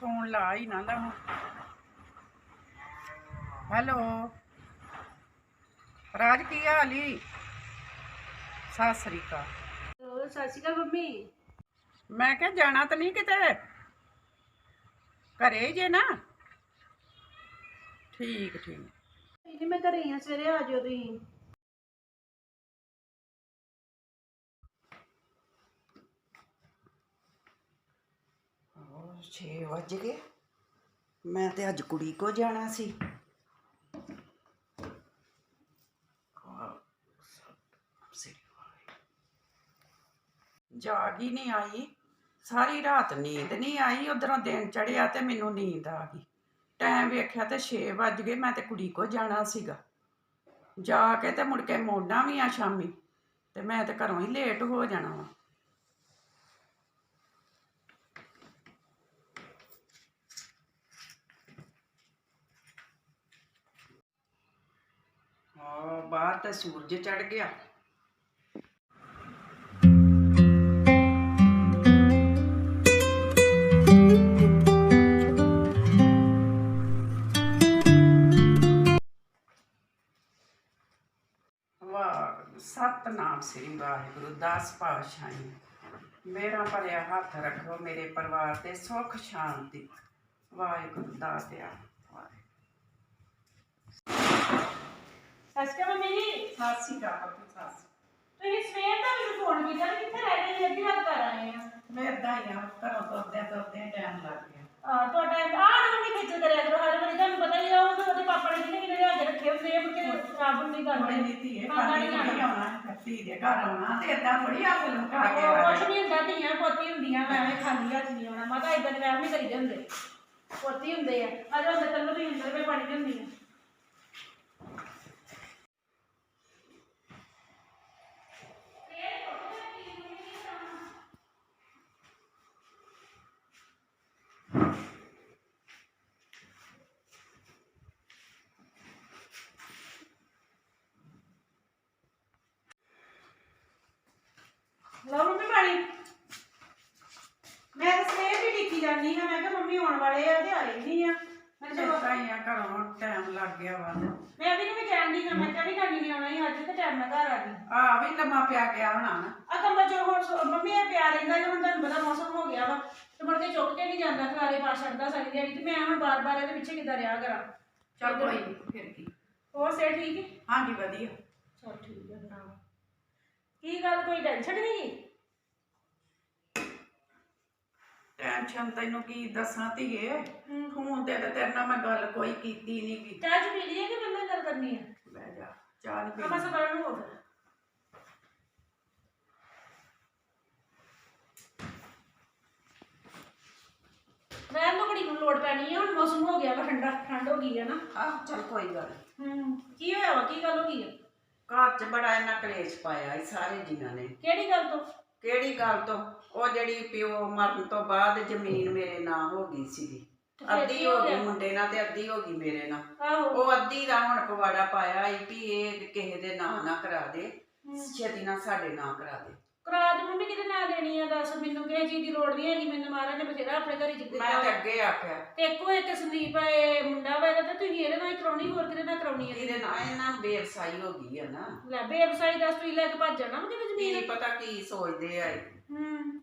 Phone ਲਾ ਹੀ ਨਾ ਲਵਾਂ ਹੈਲੋ। ਰਾਜ ਕੀ ਹਾਲ ਈ? ਸਤਿ ਸ੍ਰੀ ਅਕਾਲ। ਹੋਰ ਸਤਿ ਸ਼੍ਰੀ ਅਕਾਲ ਮੰਮੀ। ਮੈਂ ਕਿਹਾ ਜਾਣਾ ਤਾਂ ਨਹੀਂ ਕਿਤੇ? ਘਰੇ ਹੀ ਜੇ ਨਾ। ਠੀਕ ਠੀਕ। ਨਹੀਂ ਮੈਂ ਘਰੇ ਹੀ ਆ ਸਵੇਰੇ ਆ ਜਿਓ ਤੁਸੀਂ। 6 ਵੱਜ ਗਏ। ਮੈਂ ਤੇ ਅੱਜ ਕੁੜੀ ਕੋ ਜਾਣਾ ਸੀ। ਜਾਗ ਹੀ ਨਹੀਂ ਆਈ। ਸਾਰੀ ਰਾਤ ਨੀਂਦ ਨਹੀਂ ਆਈ, ਉਧਰੋਂ ਦਿਨ ਚੜਿਆ ਤੇ ਮੈਨੂੰ ਨੀਂਦ ਆ ਗਈ। ਟਾਈਮ ਵੇਖਿਆ ਤੇ 6 ਵੱਜ ਗਏ, ਮੈਂ ਤੇ ਕੁੜੀ ਕੋ ਜਾਣਾ ਸੀਗਾ। ਜਾ ਕੇ ਤੇ ਮੁੜ ਕੇ ਮੋੜਨਾ ਵੀ ਆ ਸ਼ਾਮੀ, ਤੇ ਮੈਂ ਤੇ ਘਰੋਂ ਹੀ ਲੇਟ ਹੋ ਜਾਣਾ ਵਾ। ਹਾਂ ਬਾਹਰ ਤਾਂ ਸੂਰਜ ਚੜ ਗਿਆ ਵਾਹ ਸਤਨਾਮ ਸ੍ਰੀ ਵਾਹਿਗੁਰੂ ਦਾਸ ਪਾਤਸ਼ਾਹੀ ਮੇਰਾ ਭਰਿਆ ਹੱਥ ਰੱਖੋ ਮੇਰੇ ਪਰਿਵਾਰ ਤੇ ਸੁਖ ਸ਼ਾਂਤੀ ਵਾਹਿਗੁਰੂ ਦਾਤਿਆ ਵਾਹਿਗੁਰੂ ਸਤਿ ਸ਼੍ਰੀ ਅਕਾਲ ਪੁੱਤ, ਸਤਿ ਸ਼੍ਰੀ ਤੁਸੀਂ ਸਵੇਰ ਦਾ ਮੈਨੂੰ ਫੋਨ ਕੀਤਾ ਵੀ ਕਿੱਥੇ ਰਹਿ ਗਏ ਜੀ ਅੱਧੀ ਰਾਤ ਕਰ ਆਏ ਆ। ਅਕਾਲ। ਮੈਂ ਏਦਾਂ ਹੀ ਆ ਘਰੋਂ ਤੁਰਦਿਆਂ ਤੁਰਦਿਆਂ ਟਾਈਮ ਲੱਗ ਗਿਆ। ਆ ਤੁਹਾਡਾ ਆਹ ਨਾ ਮੰਮੀ ਖਿੱਚ ਕਰਿਆ ਕਰੋ ਹਰ ਵਾਰੀ ਤੁਹਾਨੂੰ ਪਤਾ ਹੀ ਆ ਉਹ ਉਹਦੇ ਪਾਪਾ ਨੇ ਕਿੰਨੇ ਕਿੰਨੇ ਲਿਆ ਕੇ ਰੱਖੇ ਹੁੰਦੇ ਆ porque ਖਰਾਬ ਨਹੀਂ ਕੋਈ ਕਰਦੇ ਨਹੀਂ ਧੀਏ ਖਾਲੀ ਨਹੀਂ ਨਹੀਂ ਆਉਣਾ ਧੀ ਦੇ ਘਰ ਆਉਣਾ ਤੇ ਏਦਾਂ ਥੋੜੀ ਹੱਥ ਲੁਕਾ ਕੇ ਉਹ ਆ ਕੁਛ ਨਹੀਂ ਹੁੰਦਾ ਧੀਆਂ ਪੋਤੀ ਹੁੰਦੀਆਂ ਮੈਂ ਐਵੇਂ ਖਾਲੀ ਹੱਥ ਨਹੀਂ ਆਉਣਾ। ਮਾਤਾ ਇਦਾਂ ਦੇ ਵਹਿਮ ਨਹੀਂ ਕਰੀਦੇ ਹੁੰਦੇ ਪੋਤੀ ਹੁੰਦੇ ਆ ਅੱਜ ਅੰਦਰ ਚੱਲੋ ਤੁਸੀਂ ਅੰਦਰ ਮੈਂ ਪਾਣੀ ਦਿੰਦੀ ਆ। ਲਓ ਮੰਮੀ ਪਾਣੀ। ਮੈਂ ਤਾਂ ਸਵੇਰ ਦੀ ਡਿੱਕੀ ਜਾਂਦੀ ਹਾਂ ਮੈਂ ਕਿਹਾ ਮੰਮੀ ਆਉਣ ਵਾਲੇ ਆ ਤੇ ਆਏ ਨਹੀਂ ਆ। ਮੈਂ ਚਲੋ। ਏਦਾਂ ਹੀ ਆ ਘਰੋਂ ਟਾਈਮ ਲੱਗ ਗਿਆ ਵਾ। ਮੈਂ ਵੀ ਨਹੀਂ ਜਾਣਦੀ ਹਾਂ ਮੈਂ ਕਿਹਾ ਵੀ ਕਰਨੀ ਨਹੀਂ ਆਉਣਾ ਸੀ ਅੱਜ ਤੇ ਟਾਈਮ ਨਾਲ ਘਰ ਆ ਗਈ। ਆ ਵੀ ਲੰਮਾ ਪਿਆ ਗਿਆ ਹੋਣਾ ਨਾ। ਆ ਕਮਰਾ ਚ ਹੁਣ ਸੋ- ਮੰਮੀ ਇਹ ਪਿਆ ਰਹਿੰਦਾ ਜਦੋਂ ਤੁਹਾਨੂੰ ਪਤਾ ਮੌਸਮ ਹੋ ਗਿਆ ਵਾ ਤੇ ਮੁੜ ਕੇ ਚੁੱਕ ਕੇ ਨਹੀਂ ਜਾਂਦਾ ਖਲਾਰੇ ਪਾ ਛੱਡਦਾ ਸਾਰੀ ਦਿਹਾੜੀ ਤੇ ਮੈਂ ਹੁਣ ਬਾਰ-ਬਾਰ ਇਹਦੇ ਪਿੱਛੇ ਕਿੱਦਾਂ ਰਿਹਾ ਕਰਾਂ। ਚੱਲ ਕੋਈ ਨੀ, ਫਿਰ ਕੀ। ਹੋਰ ਸੇ ਠੀਕ ਹੈ? ਹਾਂਜੀ ਵਧੀਆ। ਚਲ ਠੀਕ ਹੈ। ਕੀ ਗੱਲ ਕੋਈ ਟੈਨਸ਼ਨ ਨਹੀਂ ਟੈਨਸ਼ਨ ਤੈਨੂੰ ਕੀ ਦੱਸਾਂ ਧੀਏ? ਹੂੰ। ਫੋਨ ਤੇ ਤੇ ਤੇਰੇ ਨਾਲ ਮੈਂ ਗੱਲ ਕੋਈ ਕੀਤੀ ਨਹੀਂ ਗੀ। ਚਾਹ ਚੁ ਪੀ ਲਈਏ ਕਿ ਮੈਂ ਗੱਲ ਕਰਨੀ ਹੈ ਬਹਿ ਜਾ ਚਾਹ ਨਹੀਂ ਪੀਣੀ। ਸਭ ਨੂੰ ਹੋ ਗਿਆ ਮੈਂ ਤਾਂ ਨੂੰ ਲੋੜ ਪੈਣੀ ਹੈ ਹੁਣ ਮੌਸਮ ਹੋ ਗਿਆ ਵਾ ਠੰਡਾ ਠੰਡ ਹੋ ਗਈ ਹੈ ਨਾ। ਆਹ ਚੱਲ ਕੋਈ ਗੱਲ ਨੀ। ਹੂੰ ਕੀ ਹੋਇਆ ਵਾ? ਕੀ ਗੱਲ ਹੋ ਗਈ ਹੈ ਘਰ 'ਚ ਬੜਾ ਇਹਨਾਂ ਕਲੇਸ਼ ਪਾਇਆ ਇਹ ਸਾਰੇ ਜੀਆਂ ਨੇ। ਕਿਹੜੀ ਗੱਲ ਤੋਂ? ਕਿਹੜੀ ਗੱਲ ਤੋਂ? ਉਹ ਜਿਹੜੀ ਪਿਓ ਮਰਨ ਤੋਂ ਬਾਅਦ ਜ਼ਮੀਨ ਮੇਰੇ ਨਾਂ ਹੋ ਗਈ ਸੀਗੀ। ਤੇ ਫਿਰ ਅੱਧੀ ਹੋ ਹੋ ਗਈ ਗਿਆ? ਮੁੰਡੇ ਨਾਲ ਤੇ ਅੱਧੀ ਹੋ ਗਈ ਮੇਰੇ ਨਾਲ। ਆਹੋ। ਉਹ ਅੱਧੀ ਦਾ ਹੁਣ ਪਵਾੜਾ ਪਾਇਆ ਈ ਵੀ ਇਹ ਕਿਸੇ ਦੇ ਨਾਂ ਨਾ ਕਰਾ ਦੇ। ਛੇਤੀ ਨਾਲ ਸਾਡੇ ਨਾਂ ਕਰਾ ਦੇ। ਦੇ ਮੰਮੀ ਕਿਤੇ ਨਾ ਲੈਣੀ ਆ ਦੱਸ? ਮੈਨੂੰ ਕਿਸੇ ਚੀਜ਼ ਦੀ ਲੋੜ ਨਹੀਂ ਹੈਗੀ ਮੈਨੂੰ ਮਹਾਰਾਜ ਨੇ ਬਥੇਰਾ ਆਪਣੇ ਘਰ ਜਿੱਤੇ ਮੈਂ ਤੇ ਅੱਗੇ ਆਖਿਆ। ਤੇ ਇੱਕੋ ਇੱਕ ਸੰਦੀਪ ਇਹ ਮੁੰਡਾ ਵਾ ਇਹਦਾ ਤੇ ਤੁਸੀਂ ਇਹਦੇ ਨਾਲ ਹੀ ਕਰਾਉਣੀ ਹੋਰ ਕਿਤੇ ਨਾਲ ਕਰਾਉਣੀ ਹੈ ਇਹਦੇ ਨਾਲ ਇਹਨਾਂ ਬੇਵਸਾਈ ਹੋ ਗਈ ਆ ਨਾ। ਲੈ ਬੇਵਸਾਈ ਦੱਸ ਤੁਸੀਂ ਲੈ ਕੇ ਭੱਜ ਜਾਣਾ ਕਿਤੇ ਕੀ ਜ਼ਮੀਨ ਪਤਾ ਕੀ ਸੋਚਦੇ ਆ ਇਹ। ਹੂੰ।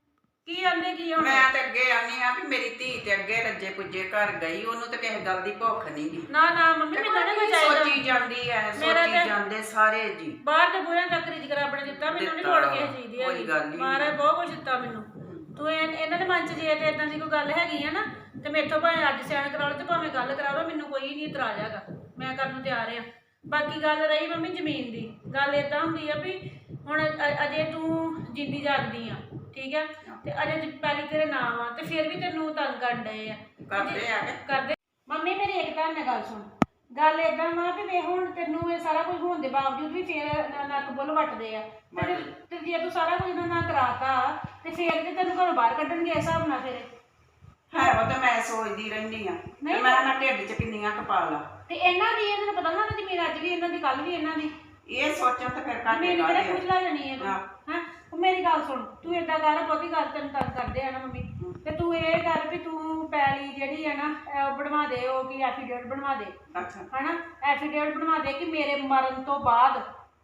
ਕੀ ਆਂਦੇ ਕੀ ਹੁਣ ਮੈਂ ਤੇ ਅੱਗੇ ਆਨੀ ਆ ਵੀ ਮੇਰੀ ਧੀ ਤੇ ਅੱਗੇ ਰੱਜੇ ਪੁੱਜੇ ਘਰ ਗਈ ਉਹਨੂੰ ਤੇ ਕਿਸੇ ਗੱਲ ਦੀ ਭੁੱਖ ਨਹੀਂ ਗੀ। ਨਾ ਨਾ ਮੰਮੀ ਮੈਨੂੰ ਨਹੀਂ ਕੋਈ ਚਾਹੀਦਾ। ਸੋਚੀ ਜਾਂਦੀ ਐ ਮੇਰਾ ਸੋਚੀ ਤੇ- ਜਾਂਦੇ ਸਾਰੇ ਜੀ। ਬਾਹਰ ਦੇ ਬੁਰਿਆਂ ਤੱਕ ਰਿਜ ਕਰ ਆਪਣੇ ਦਿੱਤਾ ਮੈਨੂੰ ਨਹੀਂ ਦਿੱਤਾ, ਲੋੜ ਕਿਸੇ ਚੀਜ਼ ਦੀ ਕੋਈ ਗੱਲ ਨਹੀਂ। ਬਹੁਤ ਕੁਝ ਦਿੱਤਾ ਮੈਨੂੰ। ਤੂੰ ਇਹ- ਇਹਨਾਂ ਦੇ ਮਨ 'ਚ ਜੇ ਤੇ ਇਦਾਂ ਦੀ ਕੋਈ ਗੱਲ ਹੈਗੀ ਆ ਨਾ ਤੇ ਮੇਥੋਂ ਭਾਵੇਂ ਅੱਜ ਸਿਆਣ ਕਰਾ ਲਓ ਤੇ ਭਾਵੇਂ ਕੱਲ ਕਰਾ ਲਓ ਮੈਨੂੰ ਕੋਈ ਨਹੀਂ ਇਤਰਾਜ਼ ਹੈਗਾ। ਮੈਂ ਕਰਨ ਨੂੰ ਤਿਆਰ ਆ। ਬਾਕੀ ਗੱਲ ਰਹੀ ਮੰਮੀ ਜ਼ਮੀਨ ਦੀ। ਗੱਲ ਇਦਾਂ ਹੁੰਦੀ ਆ ਵੀ ਹੁਣ ਅ- ਅਜੇ ਤੂੰ ਜਿੰਦੀ ਜਾਗਦੀ ਆ ਠੀਕ ਆ? ਤੇ ਅਜੇ ਜ- ਪਹਿਲੀ ਤੇਰੇ ਨਾਮ ਆ ਤੇ ਫਿਰ ਵੀ ਤੈਨੂੰ ਤੰਗ ਕਰਨ ਡਏ ਆ। ਕਰਦੇ ਆ ਕਿ। ਕਰਦੇ। ਮੰਮੀ ਮੇਰੀ ਇੱਕ ਤਾਂ ਗੱਲ ਸੁਣ। ਗੱਲ ਏਦਾਂ ਵਾ ਵੀ ਵੇ ਹੁਣ ਤੈਨੂੰ ਇਹ ਸਾਰਾ ਕੁਝ ਹੋਣ ਦੇ ਬਾਵਜੂਦ ਵੀ ਫੇਰ ਨ- ਨੱਕ ਬੁੱਲ ਵੱਟਦੇ ਆ। ਤੇ ਜੇ- ਤੇ ਜੇ ਤੂੰ ਸਾਰਾ ਕੁਝ ਇਹਨਾਂ ਨਾਲ ਕਰਾਤਾ ਤੇ ਫੇਰ ਤੇ ਤੈਨੂੰ ਘਰੋਂ ਬਾਹਰ ਕੱਢਣਗੇ ਇਸ ਹਿਸਾਬ ਨਾਲ ਫੇਰ। ਹੈ ਉਹ ਤਾਂ ਮੈਂ ਸੋਚਦੀ ਰਹਿੰਦੀ ਆ। ਮੈਂ ਨਾ ਢਿੱਡ 'ਚ ਕਿੰਨੀਆਂ ਕਪਾ ਲਾ। ਤੇ ਇਹਨਾਂ ਦੀ ਇਹਨਾਂ ਨੂੰ ਪਤਾ ਨਾ ਉਹਨਾਂ ਦੀ ਮੇਰਾ ਅੱਜ ਵੀ ਇਹਨਾਂ ਦੀ ਕੱਲ ਵੀ ਇਹਨਾਂ ਦੀ। ਇਹ ਸੋਚਣ ਤੇ ਫਿਰ ਘੱਟ ਮੇਰੀ ਕਿਹੜਾ ਕਾਹਦੇ ਕੁਝ ਲਾ ਜਾਣੀ ਹੈ ਤੂੰ ਹਾਂ। ਹਾਂ? ਉਹ ਮੇਰੀ ਗੱਲ ਸੁਣ ਤੂੰ ਏਦਾਂ ਕਰ ਬਹੁਤੀ ਗੱਲ ਤੈਨੂੰ ਤੰਗ ਕਰਦੇ ਆ ਨਾ ਮੰਮੀ। ਤੇ ਤੂੰ ਇਹ ਕਰ ਵੀ ਤੂੰ ਪੈਲੀ ਜਿਹੜੀ ਹੈ ਨਾ ਇਹ ਬਣਵਾ ਦੇ ਉਹ ਕੀ ਐਫੀਡੇਵਿਟ ਬਣਵਾ ਦੇ। ਅੱਛਾ। ਹਨਾ? ਐਫੀਡੇਵਿਟ ਬਣਵਾ ਦੇ ਕਿ ਮੇਰੇ ਮਰਨ ਤੋਂ ਬਾਅਦ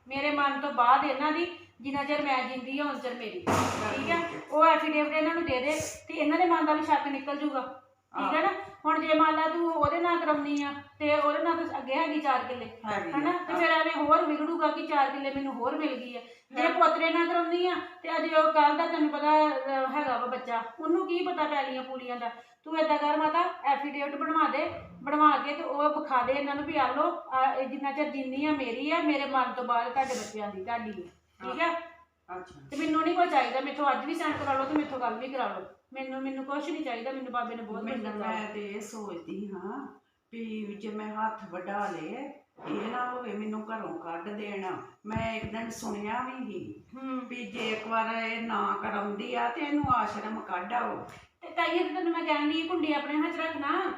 ਮੇਰੇ ਮਰਨ ਤੋਂ ਬਾਅਦ ਇਹਨਾਂ ਦੀ ਜਿੰਨਾ ਚਿਰ ਮੈਂ ਜਿੰਦੀ ਹਾਂ ਉਸ ਚਿਰ ਮੇਰੀ। ਠੀਕ ਹੈ ਉਹ ਐਫੀਡੇਵਿਟ ਇਹਨਾਂ ਨੂੰ ਦੇ ਦੇ ਤੇ ਇਹਨਾਂ ਦੇ ਮਨ ਦਾ ਵੀ ਸ਼ੱਕ ਨਿਕਲ ਜੂਗਾ ਠੀਕ ਹੈ। ਨਾ? ਹੁਣ ਜੇ ਮੰਨ ਲਾ ਤੂੰ ਉਹਦੇ ਨਾਲ ਕਰਾਉਣੀ ਆ ਤੇ ਉਹਦੇ ਨਾਲ ਤਾਂ ਅੱਗੇ ਹੈਗੀ 4 ਕਿੱਲੇ ਹੈਗੀ ਆ। ਹਨਾ? ਤੇ ਫਿਰ ਐਵੇਂ ਹੋਰ ਵਿਗੜੂਗਾ ਕਿ 4 ਕਿੱਲੇ ਮੈਨੂੰ ਹੋਰ ਮਿਲ ਗਈ ਆ। ਜੇ ਪੋਤਰੇ ਨਾਲ ਕਰਾਉਣੀ ਆ ਤੇ ਅਜੇ ਉਹ ਕੱਲ ਦਾ ਤੈਨੂੰ ਪਤਾ ਅਹ, ਹੈਗਾ ਵਾ ਬੱਚਾ। ਉਹਨੂੰ ਕੀ ਪਤਾ ਪੈਲੀਆਂ ਪੂਲੀਆਂ ਦਾ? ਤੂੰ ਏਦਾਂ ਕਰ ਮਾਤਾ ਐਫੀਡੇਵਿਟ ਬਣਵਾ ਦੇ ਬਣਵਾ ਕੇ ਤੇ ਉਹ ਵਿਖਾ ਦੇ ਇਹਨਾਂ ਨੂੰ ਵੀ ਆ ਲੋ ਇਹ ਜਿੰਨਾ ਚਿਰ ਜਿੰਨੀ ਆ ਮੇਰੀ ਆ ਮੇਰੇ ਮਰਨ ਤੋਂ ਬਾਅਦ ਤੁਹਾਡੇ ਬੱਚਿਆਂ ਦੀ ਤੁਹਾਡੀ ਠੀਕ ਆ? ਅੱਛਾ। ਤੇ ਮੈਨੂੰ ਨਹੀਂ ਕੋਈ ਚਾਹੀਦਾ ਮੇਥੋਂ ਅੱਜ ਵੀ ਸੈਂਡ ਕਰਾ ਲਓ ਤੇ ਮੇਥੋਂ ਕੱਲ ਵੀ ਕਰਾ ਲਓ। ਮੈਨੂੰ ਮੈਨੂੰ ਕੁਝ ਨਹੀਂ ਚਾਹੀਦਾ ਮੈਨੂੰ ਬਾਬੇ ਨੇ ਬਹੁਤ ਮੈਨੂੰ ਮੈਂ ਤੇ ਇਹ ਸੋਚਦੀ ਹਾਂ ਵੀ ਜੇ ਮੈਂ ਹੱਥ ਵਢਾ ਲਏ ਇਹ ਨਾ ਹੋਵੇ ਮੈਨੂੰ ਘਰੋਂ ਕੱਢ ਦੇਣਾ। ਮੈਂ ਇੱਕ ਦਿਨ ਸੁਣਿਆ ਵੀ ਸੀ ਹੂੰ। ਵੀ ਜੇ ਇੱਕ ਵਾਰ ਇਹ ਨਾ ਕਰਾਉਂਦੀ ਆ ਤੇ ਇਹਨੂੰ ਆਸ਼ਰਮ ਕੱਢ ਆਓ। ਤੇ ਤਾਈਏ ਤੇ ਤੈਨੂੰ ਮੈਂ ਕਹਿੰਦੀ ਕੁੰਡੀ ਆਪਣੇ ਹੱਥ 'ਚ ਰੱਖਣਾ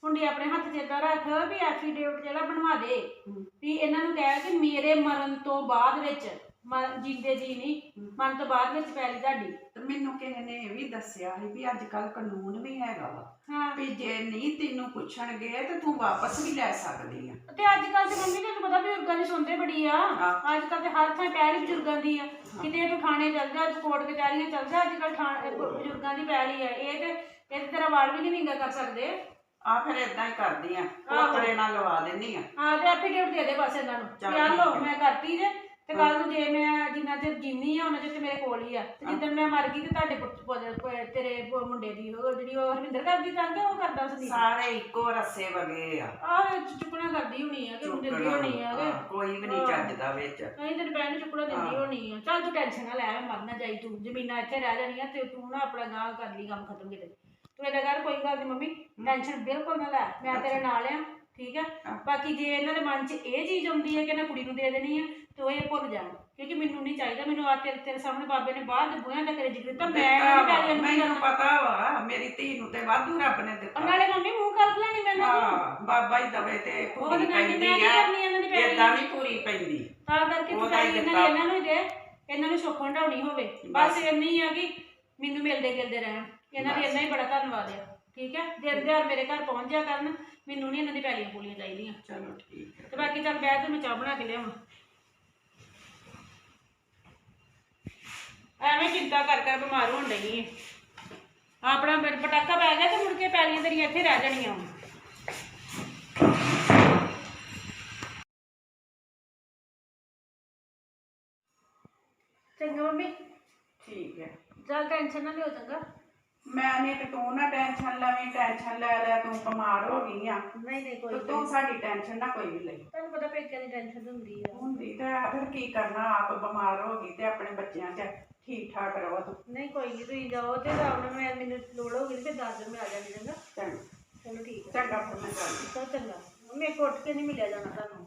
ਕੁੰਡੀ ਆਪਣੇ ਹੱਥ 'ਚ ਏਦਾਂ ਰੱਖ ਵੀ ਐਫੀਡੇਵਿਟ ਜਿਹੜਾ ਬਣਵਾ ਦੇ। ਹੂੰ। ਵੀ ਇਹਨਾਂ ਨੂੰ ਕਹਿ ਕਿ ਮੇਰੇ ਮਰਨ ਤੋਂ ਬਾਅਦ ਵਿੱਚ ਮਰ- ਜਿੰਦੇ ਜੀ ਨਹੀਂ ਮਰਨ ਤੋਂ ਬਾਅਦ ਵਿੱਚ ਪੈਲੀ ਤੁਹਾਡੀ। ਤੇ ਮੈਨੂੰ ਕਿਸੇ ਨੇ ਇਹ ਵੀ ਦੱਸਿਆ ਸੀ ਵੀ ਅੱਜ ਕੱਲ ਕਾਨੂੰਨ ਵੀ ਹੈਗਾ ਵਾ। ਹਾਂ। ਵੀ ਜੇ ਨਹੀਂ ਤੈਨੂੰ ਪੁੱਛਣਗੇ ਤੇ ਤੂੰ ਵਾਪਸ ਵੀ ਲੈ ਸਕਦੀ ਆ। ਤੇ ਅੱਜ ਕੱਲ ਤੇ ਮੰਮੀ ਤੈਨੂੰ ਪਤਾ ਬਜ਼ੁਰਗਾਂ ਦੀ ਸੁਣਦੇ ਬੜੀ ਆ। ਹਾਂ। ਅੱਜ ਕੱਲ ਤੇ ਹਰ ਥਾਂ ਪੈਲੀ ਬਜ਼ੁਰਗਾਂ ਦੀ ਆ। ਕਿਤੇ ਤੂੰ ਥਾਣੇ ਚੱਲ ਜਾ ਕੋਰਟ ਕਚਹਿਰੀਆਂ ਚੱਲ ਜਾ ਅੱਜ ਕੱਲ ਬਜ਼ੁਰਗਾਂ ਦੀ ਪੈਲੀ ਆ। ਇਹ ਤੇ ਇਹ ਤੇ ਤੇਰਾ ਵਾਲ ਵੀ ਨਹੀਂ ਵਿੰਗਾ ਕਰ ਸਕਦੇ। ਆ ਫਿਰ ਇਦਾਂ ਹੀ ਕਰਦੀ ਆ। ਪੋਤਰੇ ਨਾਲ ਲਵਾ ਦਿੰਦੀ ਆ। ਹਾਂ ਤੇ ਐਫੀਡੇਵਿਟ ਦੇ ਦੇ ਬਸ ਇਹਨਾਂ ਨੂੰ। ਚੱਲ ਆਹ ਹੈ। ਮੈਂ ਕਰਤੀ ਜੇ। ਤੇ ਕੱਲ ਨੂੰ ਜੇ ਮੈਂ ਜਿੰਨਾ ਚਿਰ ਜਿੰਨੀ ਆ ਉਹਨਾਂ ਚਿਰ ਤੇ ਮੇਰੇ ਕੋਲ ਹੀ ਆ। ਤੇ ਜਿੱਦਣ ਮੈਂ ਮਰ ਗਈ ਤੇ ਤੁਹਾਡੇ ਪੁੱਤ- ਪੁੱਤ- ਪੁੱਤ- ਤੇਰੇ ਪੁ- ਮੁੰਡੇ ਦੀ ਉਹ ਜਿਹੜੀ ਉਹ ਹਰਵਿੰਦਰ ਕਰਦੀ ਤਾਂ ਕਿ ਉਹ ਕਰਦਾ ਸੀ ਸਾਰੇ ਇੱਕੋ ਰਸੇ ਵਗੇ ਆ। ਆਹ ਚੁੱਕਣਾ ਕਰਦੀ ਹੋਣੀ ਆ ਕਿ ਦਿੰਦੀ ਹੋਣੀ ਆ ਕਿ ਹਾਂ, ਕੋਈ ਵੀ ਨਹੀਂ ਚੱਜਦਾ ਵਿੱਚ। ਨਹੀਂ ਤੇਰੇ ਭੈਣ ਨੂੰ ਚੁੱਕਣਾ ਦਿੰਦੀ ਹੋਣੀ ਆ। ਚੱਲ ਤੂੰ ਟੈਨਸ਼ਨ ਨਾ ਲੈ ਮਰ ਨਾ ਜਾਈ ਤੂੰ। ਜ਼ਮੀਨਾਂ ਇੱਥੇ ਰਹਿ ਜਾਣੀਆਂ ਤੇ ਤੂੰ ਨਾ ਆਪਣਾ ਗਾਂ ਕਰ ਲਈ ਕੰਮ ਖਤਮ ਕਿਤੇ। ਤੂੰ ਇਹਦਾ ਕਰ ਕੋਈ ਗੱਲ ਨਹੀਂ ਮੰਮੀ ਟੈਨਸ਼ਨ ਬਿਲਕੁਲ ਨਾ ਲੈ। ਮੈਂ ਤੇਰੇ ਨਾਲ ਆ ਠੀਕ ਆ? ਬਾਕੀ ਜੇ ਇਹਨਾਂ ਦੇ ਮਨ 'ਚ ਇਹ ਚੀਜ਼ ਆਉਂਦੀ ਹੈ ਕਿ ਨਾ ਕੁੜੀ ਨੂੰ ਦੇ ਦੇਣੀ ਆ ਤੇ ਉਹ ਇਹ ਭੁੱਲ ਜਾਣ ਕਿਉਂਕਿ ਮੈਨੂੰ ਨਹੀਂ ਚਾਹੀਦਾ ਮੈਨੂੰ ਆ ਤੇਰੇ ਤੇਰੇ ਸਾਹਮਣੇ ਬਾਬੇ ਨੇ ਬਾਹਰ ਦੇ ਬੂਹਿਆਂ ਤੱਕ ਜ਼ਿਕਰ ਦਿੱਤਾ ਮੈਂ ਨਹੀਂ ਮੈਨੂੰ ਪਤਾ ਵਾ ਮੇਰੀ ਧੀ ਨੂੰ ਤੇ ਵਾਧੂ ਰੱਬ ਨੇ ਦਿੱਤਾ। ਨਾਲੇ ਮੰਮੀ ਮੂੰਹ ਕਰ ਲੈਣੀ ਮੈਨੂੰ ਹਾਂ ਬਾਬਾ ਹੀ ਦਵੇ ਤੇ ਪੂਰੀ ਤਾਂ ਪੈਂਦੀ ਆ ਕਰਨੀ ਇਹਨਾਂ ਦੀ ਪੈਲੀ? ਏਦਾਂ ਨਹੀਂ ਪੂਰੀ ਪੈਂਦੀ। ਤਾਂ ਕਰਕੇ ਤੂੰ ਇਹਨਾਂ। ਦੀ ਨੂੰ ਦੇ ਇਹਨਾਂ ਨੂੰ ਸੁੱਖ ਹੰਡਾਉਣੀ ਹੋਵੇ। ਬਸ ਇੰਨੀ ਆ ਕਿ ਮੈਨੂੰ ਮਿਲਦੇ ਗਿਲਦੇ ਰਹਿਣ। ਇਹਨਾਂ ਦੀ ਇੰਨਾ ਹੀ ਬੜਾ ਧੰਨਵਾਦ ਆ। ਠੀਕ ਹੈ ਦਿਨ ਦਿਹਾੜ ਮੇਰੇ ਘਰ ਪਹੁੰਚ ਜਾ ਕਰਨ ਮੈਨੂੰ ਨਹੀਂ ਇਹਨਾਂ ਦੀ ਪੈਲੀਆਂ ਪੂਲੀਆਂ ਚਾਹੀਦੀਆਂ। ਚਲੋ ਠੀਕ ਹੈ ਤੇ ਬਾਕੀ ਚੱਲ ਬਹਿ ਤੇ ਮੈਂ ਚਾਹ ਬਣਾ ਕੇ ਲਿਆਵਾਂ। ਐਵੇਂ ਚਿੰਤਾ ਕਰ ਕਰ ਬਿਮਾਰ ਹੋਣ ਡਈ ਏ ਆਪਣਾ ਪ- ਪਟਾਕਾ ਪੈ ਗਿਆ ਤੇ ਮੁੜ ਕੇ ਪੈਲੀਆਂ ਤੇਰੀਆਂ ਇੱਥੇ ਰਹਿ ਜਾਣੀਆਂ। ਚੰਗਾ ਮੰਮੀ। ਠੀਕ ਹੈ। ਚੱਲ ਟੈਨਸ਼ਨ ਨਾ ਲਿਓ ਚੰਗਾ। ਮੈਂ ਨਹੀਂ ਤੇ ਤੂੰ ਨਾ ਟੈਨਸ਼ਨ ਲਵੀਂ ਟੈਨਸ਼ਨ ਲੈ ਲੈ ਤੂੰ ਬਿਮਾਰ ਹੋ ਗਈ ਆ। ਨਹੀਂ ਨਹੀਂ ਕੋਈ ਤੇ ਤੂੰ ਸਾਡੀ ਟੈਨਸ਼ਨ ਨਾ ਕੋਈ ਵੀ ਲਈ। ਤੁਹਾਨੂੰ ਪਤਾ ਪੇਕਿਆਂ ਦੀ ਟੈਨਸ਼ਨ ਹੁੰਦੀ ਆ। ਹੁੰਦੀ ਤੇ ਆ, ਫਿਰ ਕੀ ਕਰਨਾ ਆਪ ਬਿਮਾਰ ਹੋ ਗਈ ਤੇ ਆਪਣੇ ਬੱਚਿਆਂ 'ਚ। ਠੀਕ ਠਾਕ ਰਹੋ। ਤੂੰ ਨਹੀਂ ਕੋਈ ਨਹੀਂ ਤੁਸੀਂ ਜਾਓ ਤੇ ਆਰਾਮ ਨਾਲ ਮੈਂ ਮੈਨੂੰ ਲੋੜ ਹੋਊਗੀ ਤੇ ਫਿਰ ਦੱਸ ਦਿਓ ਮੈਂ ਆ ਜਾਂਗੀ ਚੰਗਾ ਚੰਗਾ। ਚਲੋ ਠੀਕ ਹੈ। ਚੰਗਾ ਫਿਰ ਮੈਂ ਚੱਲਦੀ ਚਲ ਚੰਗਾ। ਮੰਮੀ ਇੱਕ ਉੱਠ ਕੇ ਨਹੀਂ ਮਿਲਿਆ ਜਾਣਾ ਤੁਹਾਨੂੰ। ਹੈ